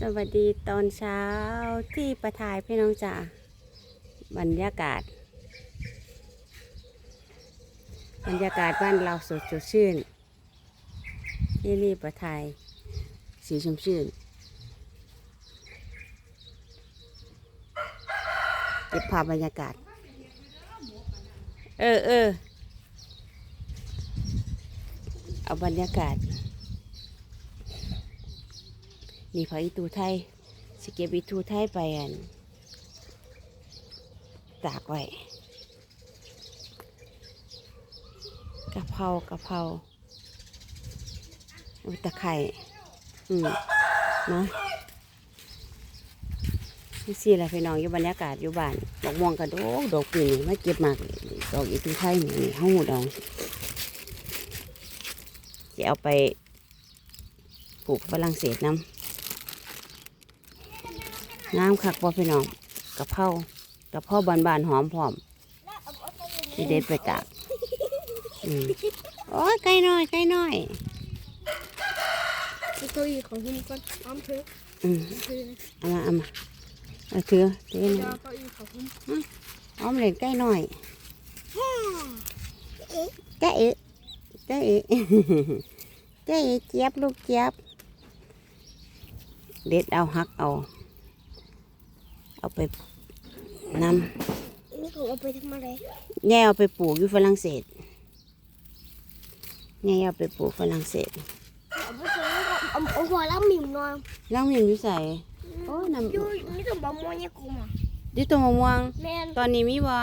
สวัสดีตอนเช้าที่ประทายพี่น้องจ๋าบรรยากาศ บรรยากาศบ้านเราสดสดชื่นที่นี่ประทายสีชมชื่นเก็บภาพบรรยากาศ เออเออเอาบรรยากาศ นี่พออีตูไทยสเก็บอีตูไทยไปอันตากไว้กะเพรากะเพราอุยตะไคร่อืมเนาะนี่สิแหละพี่น้องอยู่บรรยากาศอยู่บ้านดอกม่วงกระโดกดอกปีนี่มาเก็บมากดอกอีตูไทยนี่นี่ห้องหูดองจะเอาไปปลูกฝรั่งเศสน้ำ น้ำคักบ่พี่น้องกะเพรากะเพราบานบานๆหอมพร้อมที่เด็ดไปตากอืมโอ้ยไก่น้อยไก่น้อยเอาเก้าอี้ของคุณก่อนอ้อมเถอะอืมคือเอามาเอามาเอาถือถือเดี๋หยน่อวยเก้าอี้ของคุณหอมเล่นไก่น้อยไก่เอ๋ไก่เอ๋ไก่เอ๋เจี๊ยบลูกเจี๊ยบเด็ดเอาหักเอา เอาไปนำนี่ผมเอาไปทำอะไรแง่เอาไปปลูกอยู่ฝรั่งเศสแง่เอาไปปลูกฝรั่งเศสเอาไปทำเอาเอาหัวแล้วหมิ่มนอนน้องมิมอยู่ใส่โอ้ยน้ำอยู่นี่ต้องบอกมวยเนี่ยกูมาดิตัวมะม่วงแม่นตอนนี้มีบ่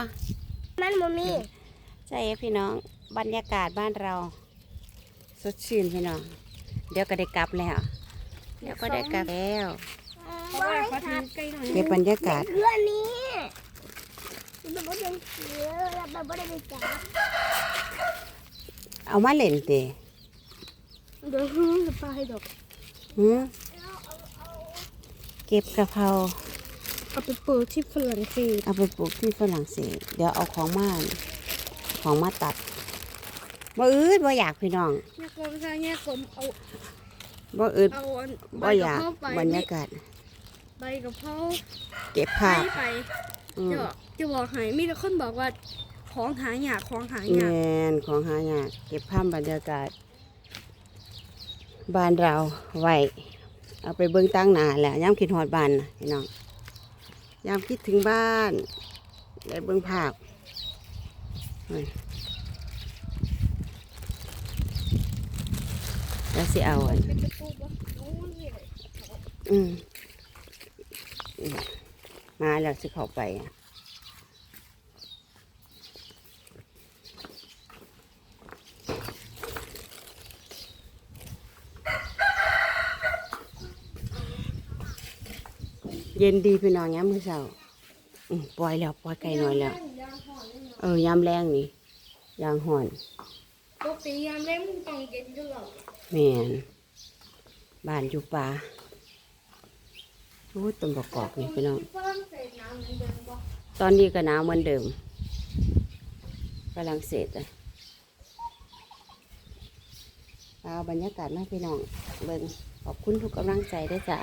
มันบ่มีใช่พี่น้องบรรยากาศบ้านเราสดชื่นพี่น้อง เดี๋ยวก็ได้กลับแล้ว เดี๋ยวก็ได้กลับแล้ว เพราะว่าเขาทานใกล้หน่อยเก็บบรรยากาศ เพื่อนนี้มันบ่ได้เสือแล้วมันบ่ได้ไปจับเอามาเล่นเตะเดี๋ยวฮึ่มจะไปดอกหือเก็บกะเพราเอาไปเปิดที่ฝรั่งเศสเอาไปปลูกที่ฝรั่งเศสเดี๋ยวเอาของมาของมาตัดบ่อืดบ่อยากพี่น้องเนี่ยกลมใช่เนี่ยกลมเอา บ่อืดเอาอันใบบ่อกะยากเพราไปบรรยากาศ ใบกะเพราเก็บไปภาพไปอืมจะจะบอกให้มีแต่คนบอกว่าของหายากของหาแมยากนของหายากเก็บภาพบรรยากาศ บ้านเราไว้เอาไปเบิ่งตั้งหนาแหละย่ำคิดหอดบ้านนะพี่น้องย่ำคิดถึงบ้านได้เบิ่งภาพนั่นแล้วสิเอาอัน เป็นตะปูปะโอ้ยเนี่ย อืมอืมมาแล้วสิเข้าไปอะเย็นดีพี่น้องย้ำมือเช้าอืมปล่อยแล้วปล่อยไก่น้อยแล้วยางห่อนเลยเนาะเออยามแรงนี่ยางห่อนปกติยามเล่นมึงต้องเย็นตลอดแม่นบ้านอยู่ป่า โอ้ต้นประกอบนี่พี่น้อง ตอนนี้ก็หนาวเหมือนเดิมกำลังเศสอะเอาบรรยากาศมาพี่น้องเบิ่งขอบคุณทุกกำลังใจด้วยจ้า